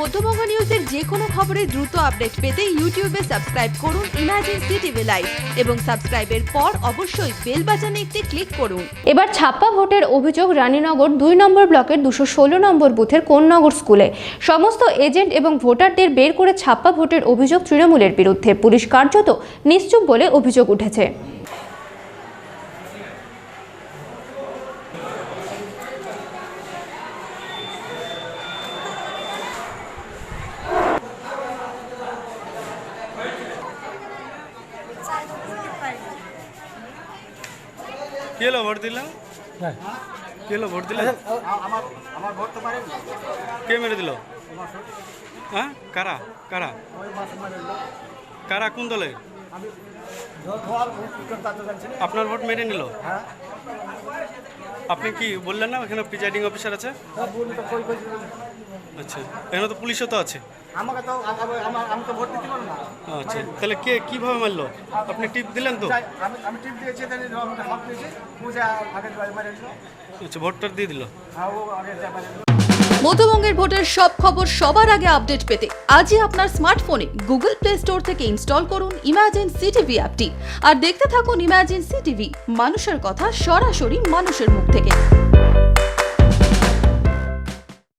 মধ্যবঙ্গ নিউজের যে কোনো খবরের দ্রুত আপডেট পেতে ইউটিউবে সাবস্ক্রাইব করুন ইমার্জেন্সি টিভি লাইভ এবং সাবস্ক্রাইবের পর অবশ্যই বেল বাটনে একটি ক্লিক করুন। এবার ছাপ্পা ভোটের অভিযোগ রানীনগর দুই নম্বর ব্লকের দুশো ষোলো নম্বর বুথের কোন্নগর স্কুলে। সমস্ত এজেন্ট এবং ভোটারদের বের করে ছাপ্পা ভোটের অভিযোগ তৃণমূলের বিরুদ্ধে। পুলিশ কার্যত নিশ্চুপ বলে অভিযোগ উঠেছে। কে এলো ভোট দিল কে এলো ভোট দিল আমার আমার ভোট তো পারেন। কে মেরে দিল? হ্যাঁ? কারা? কারা। কারা? কোন দলে? আপনার ভোট মেরে নিল? হ্যাঁ। আপনি কি বললেন না? এখানে প্রিজাইডিং অফিসার আছে? আচ্ছা এখানে তো পুলিশও তো আছে। আমাকে তো আমি তো ভোট দিতে পারব না। আচ্ছা তাহলে কে কীভাবে মারলো? আপনি টিপ দিলেন তো? আমি আমি টিপ দিয়েছি তাহলে আমাকে হক দিয়েছি বুঝে আগে মারে আচ্ছা ভোটটা দিয়ে দিল। হ্যাঁ ও আগে যা মারে দিল মধ্যবঙ্গের ভোটের সব খবর সবার আগে আপডেট পেতে আজই আপনার স্মার্টফোনে গুগল প্লে স্টোর থেকে ইনস্টল করুন ইমার্জেন্সি টিভি অ্যাপটি। আর দেখতে থাকুন ইমার্জেন্সি টিভি মানুষের কথা সরাসরি মানুষের মুখ থেকে।